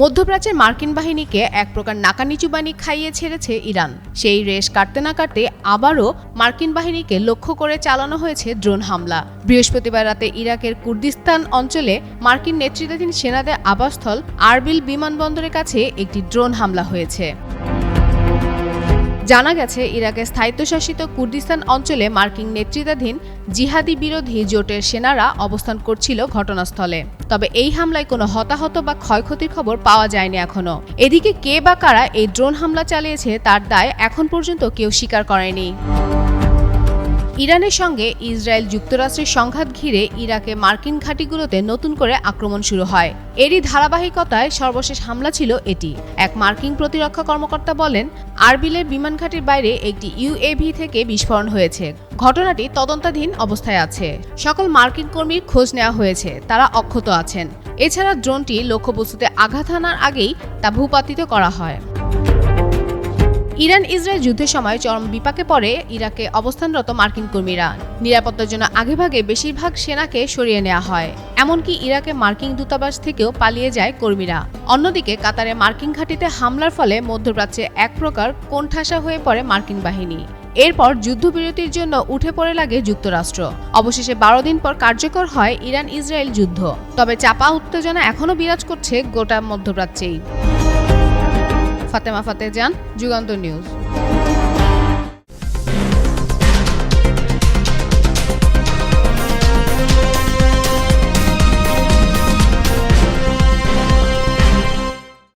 মধ্যপ্রাচ্যের মার্কিন বাহিনীকে এক প্রকার নাকানিচু বাণী খাইয়ে ছেড়েছে ইরান। সেই রেশ কাটতে না কাটতে আবারও মার্কিন বাহিনীকে লক্ষ্য করে চালানো হয়েছে ড্রোন হামলা। বৃহস্পতিবার রাতে ইরাকের কুর্দিস্তান অঞ্চলে মার্কিন নেতৃত্বাধীন সেনাদের আবাসস্থল আরবিল বিমানবন্দরের কাছে একটি ড্রোন হামলা হয়েছে। জানা গেছে, ইরাকে স্থায়িত্বশাসিত কুর্দিস্তান অঞ্চলে মার্কিন নেতৃত্বাধীন জিহাদি বিরোধী জোটের সেনারা অবস্থান করছিল ঘটনাস্থলে। তবে এই হামলায় কোনো হতাহত বা ক্ষয়ক্ষতির খবর পাওয়া যায়নি এখনও এদিকে কে বা কারা এই ড্রোন হামলা চালিয়েছে, তার দায় এখন পর্যন্ত কেউ স্বীকার করেনি। ইরানের সঙ্গে ইসরায়েল যুক্তরাষ্ট্রের সংঘাত ঘিরে ইরাকে মার্কিন ঘাঁটিগুলোতে নতুন করে আক্রমণ শুরু হয়। এরই ধারাবাহিকতায় সর্বশেষ হামলা ছিল এটি। এক মার্কিন প্রতিরক্ষা কর্মকর্তা বলেন, আরবিলের বিমান ঘাঁটির বাইরে একটি ইউএভি থেকে বিস্ফোরণ হয়েছে। ঘটনাটি তদন্তাধীন অবস্থায় আছে। সকল মার্কিন কর্মীর খোঁজ নেওয়া হয়েছে, তারা অক্ষত আছেন। এছাড়া ড্রোনটি লক্ষ্যবস্তুতে আঘাত হানার আগেই তা ভূপাতিত করা হয়। ইরান ইসরায়েল যুদ্ধের সময় চরম বিপাকে পড়ে ইরাকে অবস্থানরত মার্কিন কর্মীরা। নিরাপত্তার জন্য আগেভাগে বেশিরভাগ সেনাকে সরিয়ে নেওয়া হয়। এমনকি ইরাকে মার্কিন দূতাবাস থেকেও পালিয়ে যায় কর্মীরা। অন্যদিকে কাতারে মার্কিন ঘাঁটিতে হামলার ফলে মধ্যপ্রাচ্যে এক প্রকার কোণঠাসা হয়ে পড়ে মার্কিন বাহিনী। এরপর যুদ্ধবিরতির জন্য উঠে পড়ে লাগে যুক্তরাষ্ট্র। অবশেষে বারো দিন পর কার্যকর হয় ইরান ইসরায়েল যুদ্ধ। তবে চাপা উত্তেজনা এখনও বিরাজ করছে গোটা মধ্যপ্রাচ্যেই। ফাতেমা ফাতে যান যুগান্ত নিউজ।